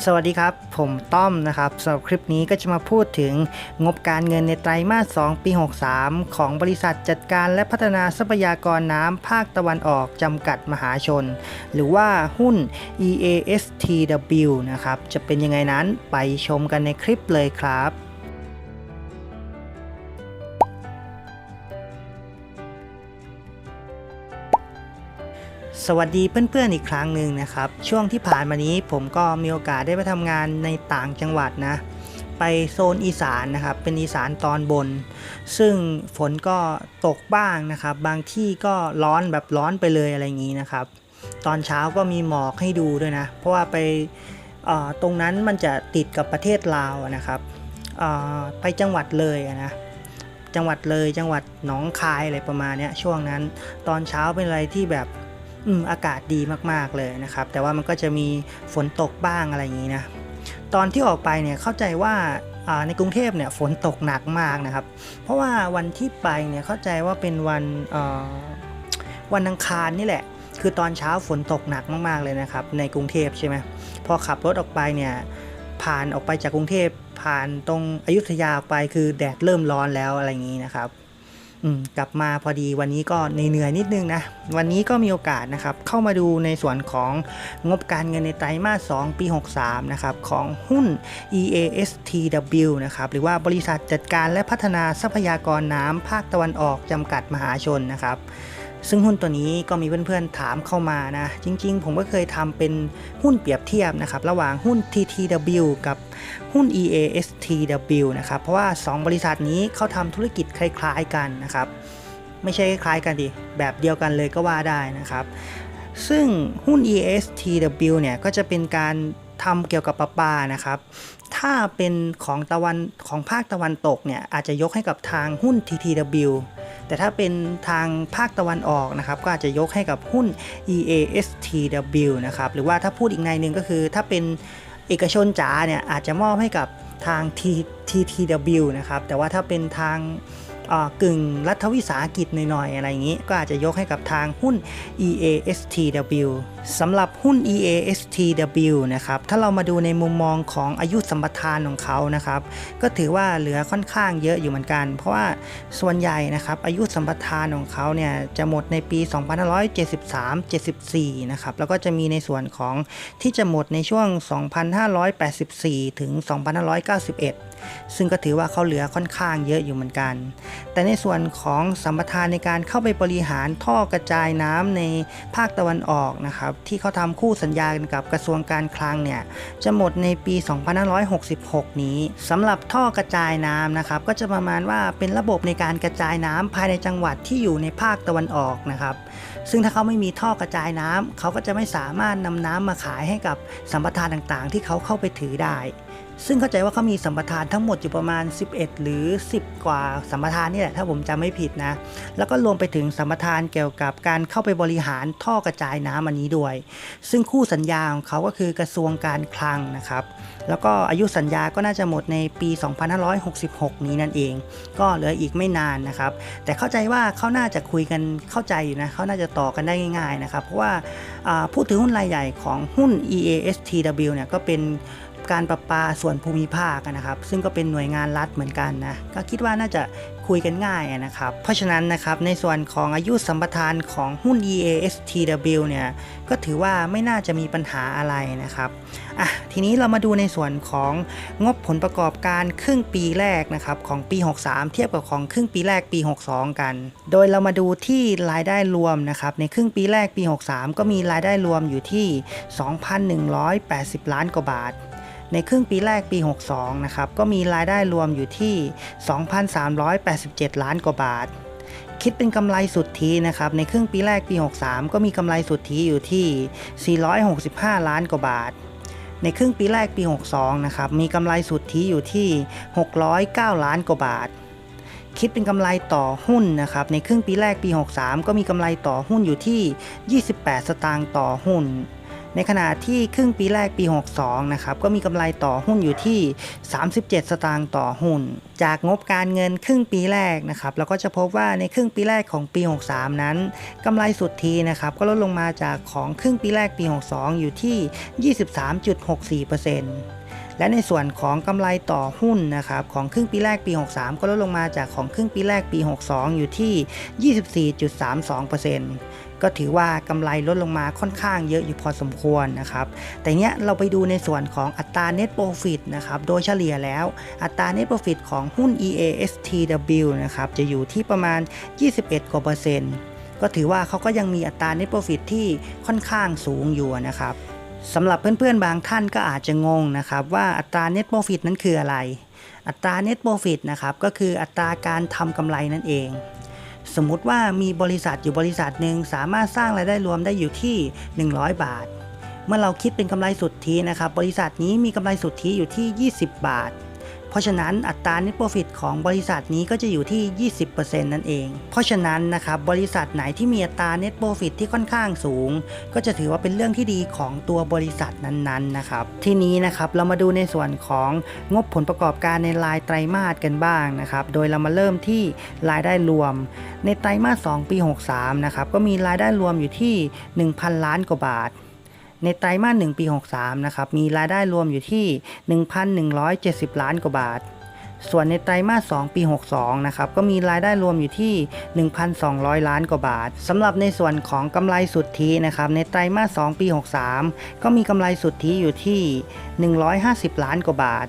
สวัสดีครับ ผมต้อมนะครับสำหรับคลิปนี้ก็จะมาพูดถึงงบการเงินในไตรมาส 2 ปี 63 ของบริษัทจัดการและพัฒนาทรัพยากรน้ำภาคตะวันออกจำกัดมหาชน หรือว่าหุ้น EASTW นะครับ จะเป็นยังไงนั้นไปชมกันในคลิปเลยครับ สวัสดีเพื่อนๆอีกครั้งหนึ่งนะครับ ช่วงที่ผ่านมานี้ผมก็มีโอกาสได้ไปทำงานในต่างจังหวัดนะ ไปโซนอีสานนะครับ เป็นอีสานตอนบน ซึ่งฝนก็ตกบ้างนะครับ บางที่ก็ร้อนแบบร้อนไปเลยอะไรอย่างนี้นะครับ ตอนเช้าก็มีหมอกให้ดูด้วยนะ เพราะว่าไปตรงนั้นมันจะติดกับประเทศลาวนะครับไปจังหวัดเลยนะจังหวัดเลยจังหวัดหนองคายอะไรประมาณนี้ช่วงนั้น ตอนเช้าเป็นอะไรที่แบบ อืมอากาศดีมากๆเลยนะครับ แต่ว่ามันก็จะมีฝนตกบ้างอะไรอย่างนี้นะตอนที่ออกไปเนี่ยเข้าใจว่าในกรุงเทพเนี่ยฝนตกหนักมากนะครับ เพราะว่าวันที่ไปเนี่ยเข้าใจว่าเป็นวันวันอังคารนี่แหละ คือตอนเช้าฝนตกหนักมากๆเลยนะครับ ในกรุงเทพใช่ไหมพอขับรถออกไปเนี่ยผ่านออกไปจากกรุงเทพผ่านตรงอยุธยาไปคือแดดเริ่มร้อนแล้วอะไรอย่างนี้นะครับ กลับมาพอดีวันนี้ก็เหนื่อยๆนิดนึงนะ วันนี้ก็มีโอกาสนะครับ เข้ามาดูในส่วนของงบการเงินในไตรมาส 2 ปี 63 นะครับ ของหุ้น EASTW นะครับ หรือว่าบริษัทจัดการและพัฒนาทรัพยากรน้ำภาคตะวันออกจำกัดมหาชนนะครับ ซึ่งหุ้นตัวนี้ก็มีเพื่อนๆถามเข้ามานะ จริงๆ ผมก็เคยทำเป็นหุ้นเปรียบเทียบนะครับ ระหว่างหุ้น TTW กับหุ้น EASTW นะครับ เพราะว่า 2 บริษัทนี้เขาทำธุรกิจคล้ายๆกันนะครับ ไม่ใช่คล้ายกันดิ แบบเดียวกันเลยก็ว่าได้นะครับ ซึ่งหุ้น EASTW เนี่ยก็จะเป็นการทำเกี่ยวกับประปานะครับ ถ้าเป็นของตะวันของภาคตะวันตกเนี่ยอาจจะยกให้กับทางหุ้น TTW แต่ถ้าเป็นทางภาคตะวันออกนะครับก็อาจจะยกให้กับหุ้น EASTW นะครับหรือว่าถ้าพูดอีกในหนึ่งก็คือถ้าเป็นเอกชนจ๋าเนี่ยอาจจะมอบให้กับทาง T- TTW นะครับแต่ว่าถ้าเป็นทางกึ่งรัฐวิสาหกิจหน่อยๆ อะไรอย่างนี้ ก็อาจจะยกให้กับทางหุ้น EASTW สำหรับหุ้น EASTW นะครับ ถ้าเรามาดูในมุมมองของอายุสัมปทานของเขานะครับ ก็ถือว่าเหลือค่อนข้างเยอะอยู่เหมือนกัน เพราะว่าส่วนใหญ่นะครับ อายุสัมปทานของเขาเนี่ยจะหมดในปี 2573-74 นะครับ แล้วก็จะมีในส่วนของที่จะหมดในช่วง 2584 ถึง 2591ซึ่งก็ถือว่าเขาเหลือค่อนข้างเยอะอยู่เหมือนกัน แต่ในส่วนของสัมปทานในการเข้าไปบริหารท่อกระจายน้ำในภาคตะวันออกนะครับที่เขาทำคู่สัญญากันกับกระทรวงการคลังเนี่ยจะหมดในปี 2566 นี้สำหรับท่อกระจายน้ำนะครับก็จะประมาณว่าเป็นระบบในการกระจายน้ำภายในจังหวัดที่อยู่ในภาคตะวันออกนะครับซึ่งถ้าเขาไม่มีท่อกระจายน้ำเขาก็จะไม่สามารถนำน้ำมาขายให้กับสัมปทานต่างๆ ที่เขาเข้าไปถือได้ ซึ่งเข้าใจว่าเขามีสัมปทานทั้งหมดอยู่ประมาณ 11 หรือ 10 กว่าสัมปทานนี่แหละถ้าผมจำไม่ผิดนะ แล้วก็รวมไปถึงสัมปทานเกี่ยวกับการเข้าไปบริหารท่อกระจายน้ำอันนี้ด้วย ซึ่งคู่สัญญาของเขาก็คือกระทรวงการคลังนะครับ แล้วก็อายุสัญญาก็น่าจะหมดในปี 2566 นี้นั่นเอง ก็เหลืออีกไม่นานนะครับ แต่เข้าใจว่าเขาน่าจะคุยกันเข้าใจอยู่นะเขาน่าจะต่อกันได้ง่าย ๆนะครับ เพราะว่าอ่าผู้ถือหุ้นรายใหญ่ของหุ้น EASTW เนี่ยก็เป็น การประปาส่วนภูมิภาคนะครับ ซึ่งก็เป็นหน่วยงานรัฐเหมือนกันนะก็คิดว่าน่าจะคุยกันง่ายนะครับ เพราะฉะนั้นนะครับในส่วนของอายุสัมปทานของหุ้น EASTW เนี่ยก็ถือว่าไม่น่าจะมีปัญหาอะไรนะครับอะทีนี้เรามาดูในส่วนของงบผลประกอบการครึ่งปีแรกนะครับของปี 63 เทียบกับของครึ่งปีแรกปี 62 กัน โดยเรามาดูที่รายได้รวมนะครับในครึ่งปีแรกปี 63 ก็มีรายได้รวมอยู่ที่ 2,180 ล้านกว่าบาท ในครึ่งปีแรกปี 62 นะครับ ก็มีรายได้รวมอยู่ที่ 2,387 ล้านกว่าบาท คิดเป็นกำไรสุทธินะครับ ในครึ่งปีแรกปี 63 ก็มีกำไรสุทธิอยู่ที่ 465 ล้านกว่าบาท ในครึ่งปีแรกปี 62 นะครับ มีกำไรสุทธิอยู่ที่ 609 ล้านกว่าบาทคิดเป็นกำไรต่อหุ้นนะครับ ในครึ่งปีแรกปี 63 ก็มีกำไรต่อหุ้นอยู่ที่ 28 สตางค์ต่อหุ้น ในขณะที่ครึ่งปีแรกปี 62 นะครับ ก็มีกำไรต่อหุ้นอยู่ที่ 37 สตางค์ต่อหุ้น จากงบการเงินครึ่งปีแรกนะครับเราก็จะพบว่าในครึ่งปีแรกของปี 63 นั้นกำไรสุทธินะครับก็ลดลงมาจากของครึ่งปีแรกปี 62 อยู่ที่ 23.64% และในส่วนของกำไรต่อหุ้นนะครับของครึ่งปีแรกปี 63 ก็ลดลงมาจากของครึ่งปีแรกปี 62 อยู่ที่ 24.32%ก็ถือว่ากำไรลดลงมาค่อนข้างเยอะอยู่พอสมควรนะครับ แต่เนี้ยเราไปดูในส่วนของอัตรา net profit นะครับ โดยเฉลี่ยแล้วอัตรา net profit ของหุ้น EASTW นะครับจะอยู่ที่ประมาณ 21กว่าเปอร์เซ็นต์ก็ถือว่าเขาก็ยังมีอัตรา net profit ที่ค่อนข้างสูงอยู่นะครับ สำหรับเพื่อนๆ บางท่านก็อาจจะงงนะครับว่าอัตรา net profit นั้นคืออะไร อัตรา net profit นะครับก็คืออัตราการทำกำไรนั่นเอง สมมุติว่ามีบริษัทอยู่บริษัทหนึ่งสามารถสร้างรายได้รวมได้อยู่ที่ 100 บาท เมื่อเราคิดเป็นกำไรสุทธินะครับบริษัทนี้มีกำไรสุทธิอยู่ที่ 20 บาท เพราะฉะนั้นอัตรา net profit ของบริษัทนี้ก็จะอยู่ที่ 20%นั่นเอง เพราะฉะนั้นนะครับบริษัทไหนที่มีอัตรา net profit ที่ค่อนข้างสูง ก็จะถือว่าเป็นเรื่องที่ดีของตัวบริษัทนั้นๆนะครับทีนี้นะครับเรามาดูในส่วนของงบผลประกอบการในรายไตรมาสกันบ้างนะครับโดยเรามาเริ่มที่รายได้รวม ในไตรมาส 2 ปี 63 นะครับก็มีรายได้รวมอยู่ที่ 1,000 ล้านกว่าบาท ในไตรมาส1ปี 63 นะครับ มีรายได้รวมอยู่ที่ 1,170 ล้านกว่าบาท ส่วนในไตรมาส2ปี 62 นะครับ ก็มีรายได้รวมอยู่ที่ 1,200 ล้านกว่าบาทสำหรับในส่วนของกำไรสุทธินะครับ ในไตรมาส2ปี 63 ก็มีกำไรสุทธิอยู่ที่ 150 ล้านกว่าบาท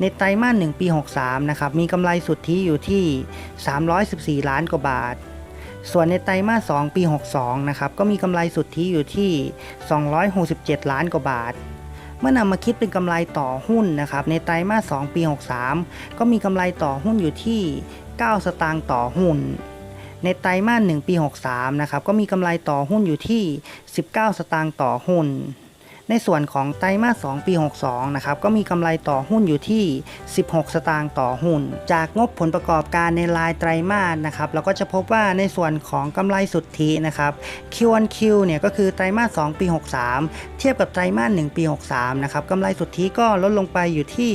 ในไตรมาส1ปี 63 นะครับ มีกำไรสุทธิอยู่ที่ 314 ล้านกว่าบาท ส่วนในไตรมาส 2 ปี 62 นะครับ ก็มีกำไรสุทธิอยู่ที่ 267 ล้านกว่าบาท เมื่อนำมาคิดเป็นกำไรต่อหุ้นนะครับ ในไตรมาส 2 ปี 63 ก็มีกำไรต่อหุ้นอยู่ที่ 9 สตางค์ต่อหุ้น ในไตรมาส 1 ปี 63 นะครับ ก็มีกำไรต่อหุ้นอยู่ที่ 19 สตางค์ต่อหุ้น ในส่วนของไตรมาส 2 ปี 62 นะครับ ก็มีกำไรต่อหุ้นอยู่ที่ 16 สตางค์ต่อหุ้น จากงบผลประกอบการในรายไตรมาสนะครับ เราก็จะพบว่าในส่วนของกำไรสุทธินะครับ Q1Q เนี่ยก็คือไตรมาส 2 ปี 63 เทียบกับไตรมาส 1 ปี 63 นะครับกำไรสุทธิก็ลดลงไปอยู่ที่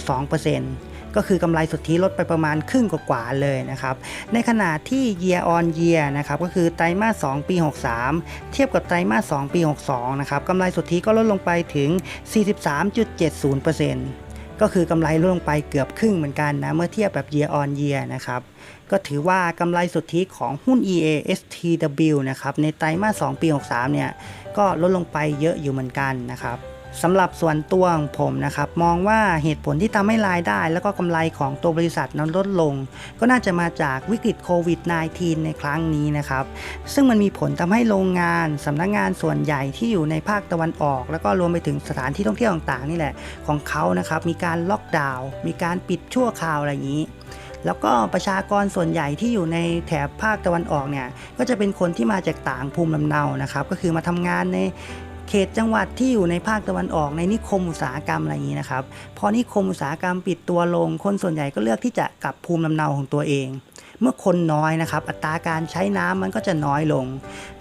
52.12% ก็คือกำไรสุทธิลดไปประมาณครึ่งกว่าเลยนะครับ ในขณะที่ year on year นะครับก็คือไตรมาส 2 ปี 63 เทียบกับไตรมาส 2 ปี 62 นะครับกำไรสุทธิก็ลดลงไปถึง 43.70%ก็คือกำไรลดลงไปเกือบครึ่งเหมือนกันนะเมื่อเทียบแบบ year on year นะครับก็ถือว่ากำไรสุทธิของหุ้น EASTW นะครับในไตรมาส 2 ปี 63 เนี่ยก็ลดลงไปเยอะอยู่เหมือนกันนะครับ สำหรับส่วนตัวของผมนะครับ มองว่าเหตุผลที่ทำให้รายได้ แล้วก็กำไรของตัวบริษัทนั้นลดลง ก็น่าจะมาจากวิกฤตโควิด -19 ในครั้งนี้นะครับ ซึ่งมันมีผลทำให้โรงงานสำนักงานส่วนใหญ่ที่อยู่ในภาคตะวันออก แล้วก็รวมไปถึงสถานที่ท่องเที่ยวต่างๆนี่แหละของเขานะครับมีการล็อกดาวน์มีการปิดชั่วคราวอะไรอย่างนี้แล้วก็ประชากรส่วนใหญ่ที่อยู่ในแถบภาคตะวันออกเนี่ยก็จะเป็นคนที่มาจากต่างภูมิลำเนานะครับ ก็คือมาทำงานใน เขตจังหวัดที่อยู่ในภาคตะวันออกในนิคมอุตสาหกรรมอะไรอย่างนี้นะครับพอนิคมอุตสาหกรรมปิดตัวลง คนส่วนใหญ่ก็เลือกที่จะกลับภูมิลำเนาของตัวเอง เมื่อคนน้อยนะครับ อัตราการใช้น้ำมันก็จะน้อยลง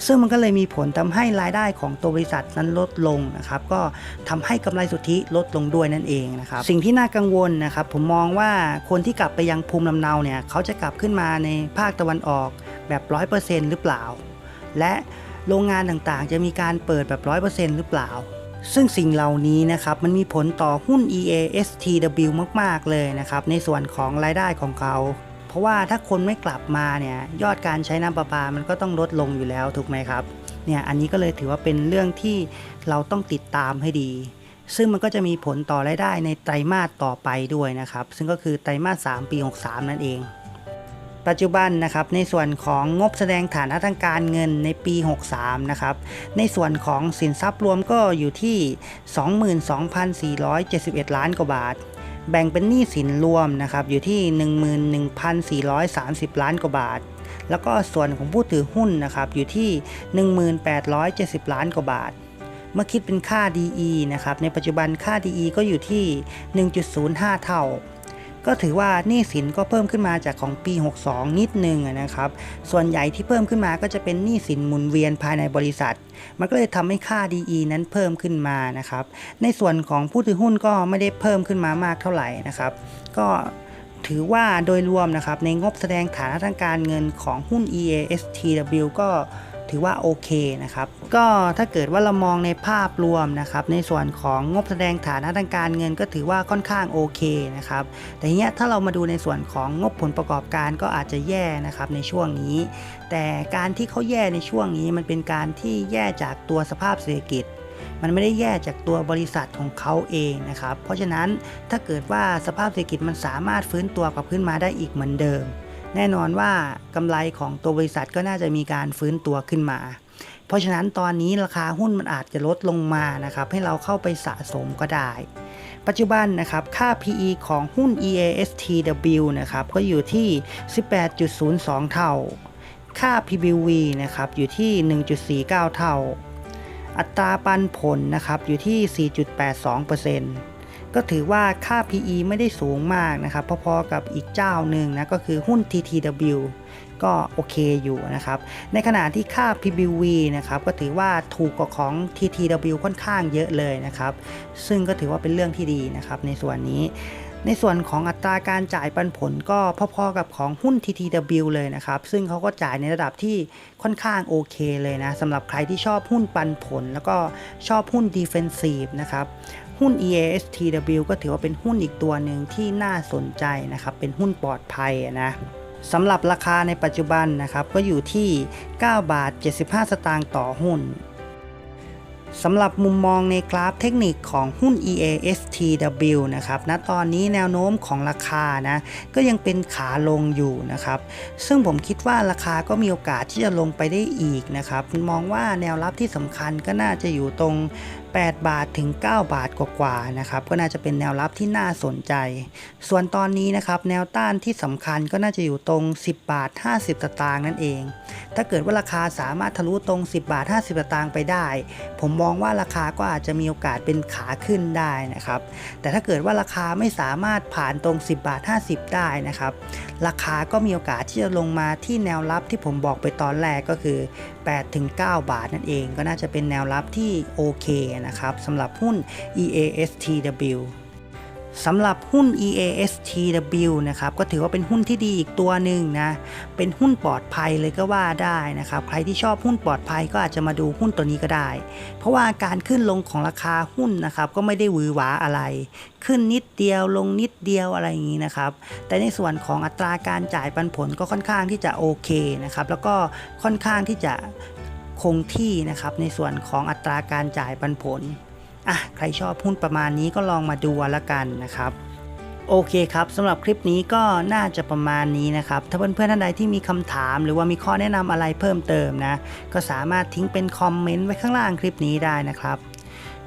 ซึ่งมันก็เลยมีผลทำให้รายได้ของตัวบริษัทนั้นลดลงนะครับก็ทำให้กำไรสุทธิลดลงด้วยนั่นเองนะครับสิ่งที่น่ากังวลนะครับ ผมมองว่าคนที่กลับไปยังภูมิลำเนาเนี่ยเขาจะกลับขึ้นมาในภาคตะวันออกแบบร้อยเปอร์เซ็นต์หรือเปล่า และ โรงงานต่างๆ จะมีการเปิดแบบร้อยเปอร์เซ็นต์หรือเปล่า ซึ่งสิ่งเหล่านี้นะครับมันมีผลต่อหุ้น EASTW มากๆเลยนะครับในส่วนของรายได้ของเขา เพราะว่าถ้าคนไม่กลับมาเนี่ยยอดการใช้น้ำประปา มันก็ต้องลดลงอยู่แล้วถูกไหมครับเนี่ยอันนี้ก็เลยถือว่าเป็นเรื่องที่เราต้องติดตามให้ดี ซึ่งมันก็จะมีผลต่อรายได้ในไตรมาสต่อไปด้วยนะครับ ซึ่งก็คือไตรมาส 3 ปี 63 นั่นเอง ปัจจุบันนะครับในส่วนของงบแสดงฐานะทางการเงินในปี 63 นะครับ ในส่วนของสินทรัพย์รวมก็อยู่ที่ 22,471 ล้านกว่าบาท แบ่งเป็นหนี้สินรวมนะครับอยู่ที่ 11,430 ล้านกว่าบาท แล้วก็ส่วนของผู้ถือหุ้นนะครับอยู่ที่ 1,870 ล้านกว่าบาท เมื่อคิดเป็นค่า DE นะครับในปัจจุบันค่า DE ก็อยู่ที่ 1.05 เท่า ก็ถือว่าหนี้สินก็เพิ่มขึ้นมาจากของปี 62 นิดนึงนะครับ ส่วนใหญ่ที่เพิ่มขึ้นมาก็จะเป็นหนี้สินหมุนเวียนภายในบริษัท มันก็เลยทำให้ค่า DE นั้นเพิ่มขึ้นมานะครับ ในส่วนของผู้ถือหุ้นก็ไม่ได้เพิ่มขึ้นมามากเท่าไหร่นะครับ ก็ถือว่าโดยรวมนะครับในงบแสดงฐานะทางการเงินของหุ้น EASTW ก็ ถือว่าโอเคนะครับ ก็ถ้าเกิดว่าเรามองในภาพรวมนะครับ ในส่วนของงบแสดงฐานะทางการเงินก็ถือว่าค่อนข้างโอเคนะครับ แต่เนี้ยถ้าเรามาดูในส่วนของงบผลประกอบการก็อาจจะแย่นะครับในช่วงนี้ แต่การที่เขาแย่ในช่วงนี้มันเป็นการที่แย่จากตัวสภาพเศรษฐกิจมันไม่ได้แย่จากตัวบริษัทของเขาเองนะครับ เพราะฉะนั้นถ้าเกิดว่าสภาพเศรษฐกิจมันสามารถฟื้นตัวกลับขึ้นมาได้อีกเหมือนเดิม แน่นอนว่ากำไรของตัวบริษัทก็น่าจะมีการฟื้นตัวขึ้นมา เพราะฉะนั้นตอนนี้ราคาหุ้นมันอาจจะลดลงมานะครับ ให้เราเข้าไปสะสมก็ได้ ปัจจุบันนะครับ ค่า PE ของหุ้น EASTW นะครับ ก็อยู่ที่ 18.02 เท่า ค่า PBV นะครับ อยู่ที่ 1.49 เท่า อัตราปันผลนะครับ อยู่ที่ 4.82% ก็ถือว่าค่า PE ไม่ได้สูงมากนะครับ พอๆกับอีกเจ้าหนึ่งนะก็คือหุ้น TTW ก็โอเคอยู่นะครับ ในขณะที่ค่า PBV นะครับก็ถือว่าถูกกว่าของ TTW ค่อนข้างเยอะเลยนะครับ ซึ่งก็ถือว่าเป็นเรื่องที่ดีนะครับในส่วนนี้ ในส่วนของอัตราการจ่ายปันผลก็พอๆกับของหุ้น TTW เลยนะครับ ซึ่งเขาก็จ่ายในระดับที่ค่อนข้างโอเคเลยนะสำหรับใครที่ชอบหุ้นปันผล แล้วก็ชอบหุ้น Defensive นะครับ หุ้น EASTW ก็ถือว่าเป็นหุ้นอีกตัวหนึ่งที่น่าสนใจนะครับ เป็นหุ้นปลอดภัยนะสำหรับราคาในปัจจุบันนะครับ ก็อยู่ที่ 9 บาท 75 สตางค์ต่อหุ้นสำหรับมุมมองในกราฟเทคนิคของหุ้น EASTW นะครับณตอนนี้แนวโน้มของราคานะ ก็ยังเป็นขาลงอยู่นะครับ ซึ่งผมคิดว่าราคาก็มีโอกาสที่จะลงไปได้อีกนะครับ มองว่าแนวรับที่สำคัญก็น่าจะอยู่ตรง8 บาทถึง 9 บาทกว่าๆนะครับก็น่าจะเป็นแนวรับที่น่าสนใจ ส่วนตอนนี้นะครับแนวต้านที่สำคัญก็น่าจะอยู่ตรง 10 บาท 50 สตางค์นั่นเอง ถ้าเกิดว่าราคาสามารถทะลุตรง 10 บาท 50 สตางค์ไปได้ ผมมองว่าราคาก็อาจจะมีโอกาสเป็นขาขึ้นได้นะครับแต่ถ้าเกิดว่าราคาไม่สามารถผ่านตรง 10 บาท 50 ได้นะครับราคาก็มีโอกาสที่จะลงมาที่แนวรับที่ผมบอกไปตอนแรกก็คือ8ถึง9บาทนั่นเองก็น่าจะเป็นแนวรับที่โอเคนะครับสำหรับหุ้น EASTW สำหรับหุ้น EASTW นะครับก็ถือว่าเป็นหุ้นที่ดีอีกตัวหนึ่งนะ เป็นหุ้นปลอดภัยเลยก็ว่าได้นะครับ ใครที่ชอบหุ้นปลอดภัยก็อาจจะมาดูหุ้นตัวนี้ก็ได้ เพราะว่าการขึ้นลงของราคาหุ้นนะครับ ก็ไม่ได้หวือหวาอะไร ขึ้นนิดเดียวลงนิดเดียวอะไรอย่างนี้นะครับ แต่ในส่วนของอัตราการจ่ายปันผลก็ค่อนข้างที่จะโอเคนะครับ แล้วก็ค่อนข้างที่จะคงที่นะครับในส่วนของอัตราการจ่ายปันผล อะใครชอบหุ้นประมาณนี้ก็ลองมาดูละกันนะครับโอเคครับสำหรับคลิปนี้ก็น่าจะประมาณนี้นะครับ ถ้าเพื่อนๆท่านใดที่มีคำถาม หรือว่ามีข้อแนะนำอะไรเพิ่มเติมนะ ก็สามารถทิ้งเป็นคอมเมนต์ไว้ข้างล่างคลิปนี้ได้นะครับ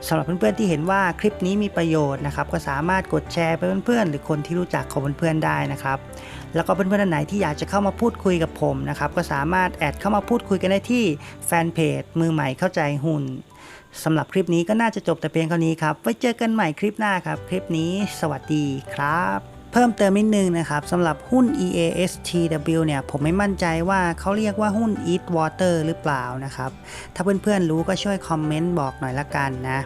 สำหรับเพื่อนๆที่เห็นว่าคลิปนี้มีประโยชน์นะครับ ก็สามารถกดแชร์ไปเพื่อนๆ หรือคนที่รู้จักของเพื่อนๆได้นะครับ แล้วก็เพื่อนๆท่านไหนที่อยากจะเข้ามาพูดคุยกับผมนะครับ ก็สามารถแอดเข้ามาพูดคุยกันได้ที่แฟนเพจมือใหม่เข้าใจหุ้น สำหรับคลิปนี้ก็น่าจะจบแต่เพียงเท่านี้ครับ ไว้เจอกันใหม่คลิปหน้าครับ คลิปนี้สวัสดีครับเพิ่มเติมนิดนึงนะครับสำหรับหุ้น EASTW เนี่ยผมไม่มั่นใจว่าเขาเรียกว่าหุ้น Eat Water หรือเปล่านะครับ ถ้าเพื่อนๆรู้ก็ช่วยคอมเมนต์บอกหน่อยละกันนะ